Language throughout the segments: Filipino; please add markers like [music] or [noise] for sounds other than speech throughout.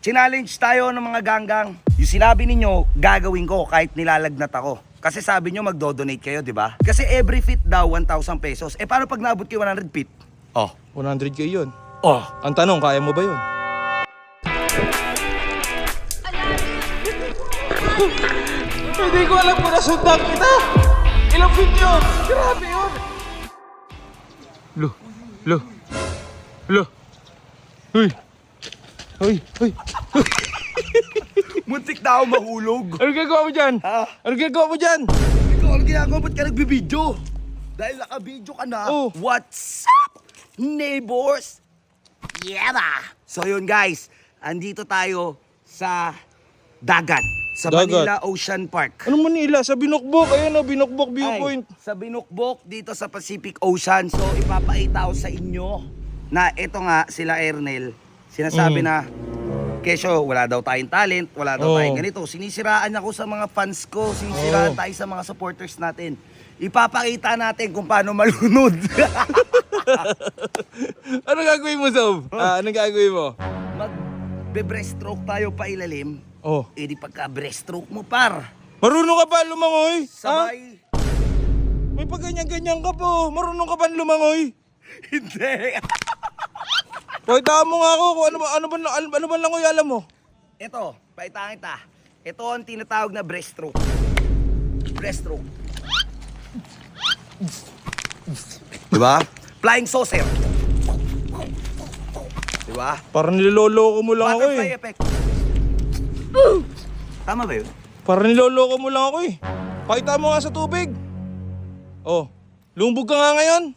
challenge tayo ng mga ganggang. Yung sinabi ninyo, gagawin ko kahit nilalagnat ako. Kasi sabi nyo magdo-donate kayo, di ba? Kasi every fit daw 1,000 pesos. Eh paano pag naabot kayo 100 feet? Oh. 100k yun. Oh. Ang tanong, kaya mo ba yun? Hindi ko alam kung nasundan kita. Ilang feet yun? Grabe yun. Lo, lo, lo. Uy. Uy, uy. [laughs] Muntik na ako mahulog. Ano gagawa mo dyan? Ha? Ano gagawa mo dyan? Ikaw, ano ginagawa? Ba't ka nagbibideo? Dahil naka-video ka na. Oh. What's up, neighbors? Yeah ba? So yun guys, andito tayo sa dagat. Sa Dagat. Manila Ocean Park. Ano Manila? Sa Binokbok. Ayan o, Binokbok Viewpoint. Ay, sa Binukbok dito sa Pacific Ocean. So ipapakita ko sa inyo na ito nga sila Ernel. Sinasabi Mm. na Kesyo, wala daw tayong talent, wala daw Oo. tayong ganito. Sinisiraan ako sa mga fans ko, sinisiraan Oo. tayo sa mga supporters natin. Ipapakita natin kung paano malunod. [laughs] Ano gagawin mo, Sob? Ah, anong gagawin mo? Mag-breaststroke tayo pa ilalim. Oh. Eh di pagka breaststroke mo par. Marunong ka ba lumangoy? Ha? Sabay. May pagganyan-ganyan ka po. Marunong ka ba lumangoy? [laughs] Hindi. Pakita mo nga ako kung ano ba ano ba ano, ano ba langoy alam mo? Ito, paitangan kita. Ito ang tinatawag na breaststroke. Breaststroke. Diba? Flying saucer. Diba? Parang niloloko mo lang ako Butterfly eh. effect. Tama ba yun? Parang niloloko mo lang ako eh. Pakita mo nga sa tubig. Oh, lumbog ka nga ngayon.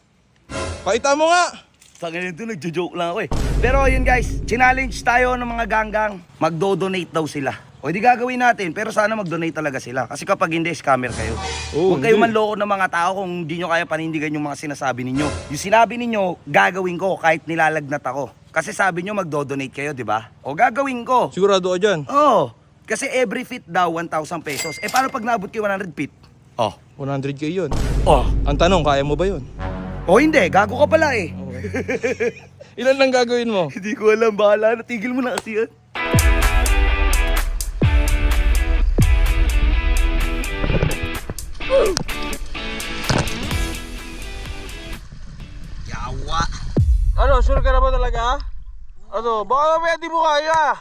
Pakita mo nga. Sa ganito, nagjo-joke lang ako eh. Pero yun guys, challenge tayo ng mga ganggang. Magdo-donate daw sila. O di gagawin natin, pero sana mag-donate talaga sila. Kasi kapag hindi, scammer kayo. Oo, Huwag kayo hindi. manloko ng mga tao kung hindi nyo kaya panindigan yung mga sinasabi ninyo. Yung sinabi ninyo, gagawin ko kahit nilalagnat ako. Kasi sabi nyo magdo-donate kayo, di ba? O gagawin ko. Sigurado ka dyan. Oo. Kasi every feet daw 1,000 pesos. Eh paano pag naabot kayo 100 feet? Oh. 100k yun. Oh. Ang tanong, kaya mo ba yun? O hindi, gago ka pala eh. [laughs] Ilan lang gagawin mo? Hindi ko alam, bahala na. Tigil mo na kasi yan. Yawa. Ano, sure ka na ba talaga? Ano, baka mamaya di mo kaya.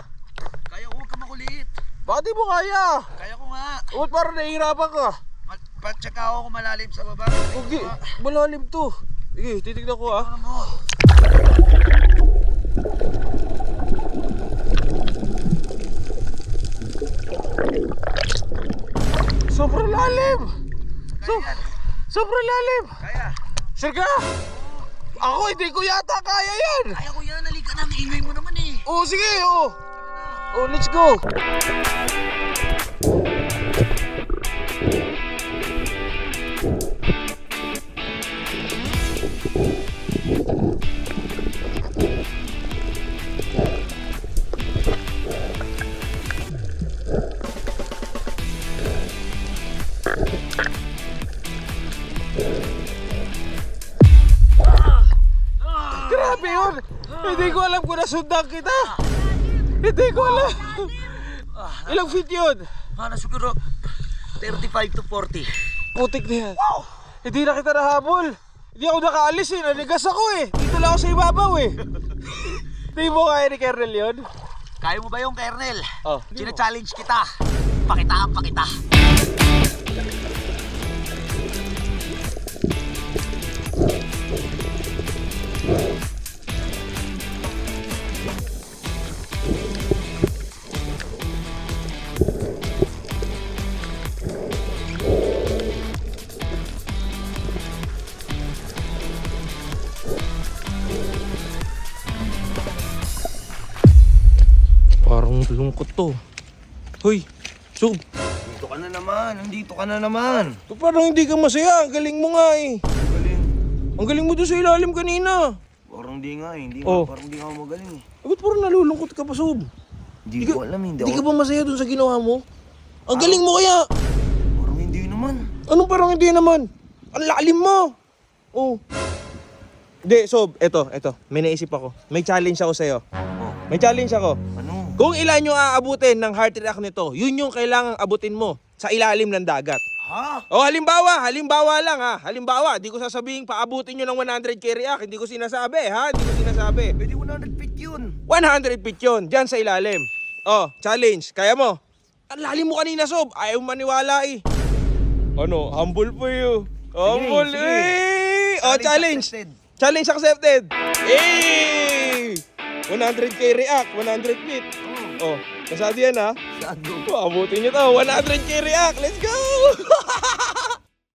Kaya ko, huwag ka makulit. Baka di mo kaya. Kaya ko nga. Ba't parang nahihirapan ka? Magpatsaka ako kung malalim sa baba. Huwag malalim to. Sige, titignan ko ah. Sobrang lalim! So, sobrang lalim! Kaya. Sure ka? Ako, hindi ko yata kaya yan! Kaya ko yan. Halika na. Ingay mo naman eh. Oo, sige, oo. Oh, let's go! Grabe yun! Hindi ko alam kung nasundan kita! Hindi ko alam! Ilang feet yun? Ano siguro 35 to 40. Putik na yan. Hindi na kita nahabol. Hindi ako nakaalis eh. Nanigas ako eh. Dito lang ako sa ibabaw eh. Hindi mo kaya ni Kernel yun? Kaya mo ba yung kernel? Oh. China-challenge kita. Pakita ang pakita. Lungkot to. Hoy, Sub, Dito ka na naman. Nandito ka na naman. to parang hindi ka masaya. Ang galing mo nga eh. Galing. Ang galing mo doon sa ilalim kanina. Parang di nga eh. Hindi Oh. nga. Parang di nga ako magaling eh. Eh, ba't parang nalulungkot ka pa, Sub? Hindi Di ko alam. Hindi, Hindi ako. ka ba masaya doon sa ginawa mo? Ang galing mo kaya. Parang hindi naman. Anong parang hindi naman? Ang lalim mo. Oh. Hindi, Sob, eto, eto. May naisip ako. May challenge ako sa'yo. Oh. May challenge ako. Ano? Kung ilan yung aabutin ng heart react nito, yun yung kailangang abutin mo sa ilalim ng dagat. Ha? O halimbawa, halimbawa lang ha. Halimbawa, di ko sasabihin paabutin nyo ng 100k react. Hindi ko sinasabi ha. Hindi ko sinasabi. Pwede 100 feet yun. 100 feet yun. Diyan sa ilalim. Oh, challenge. Kaya mo. Ang lalim mo kanina, Sob. Ayaw maniwala eh. Ano? Humble po you. Humble. sige. Eh! Oh, challenge. accepted. Challenge accepted. Eh! 100k react. 100 feet. Oh, kasado yan ha. Sado. Oh, abutin nyo to. 100k react. Let's go! [laughs]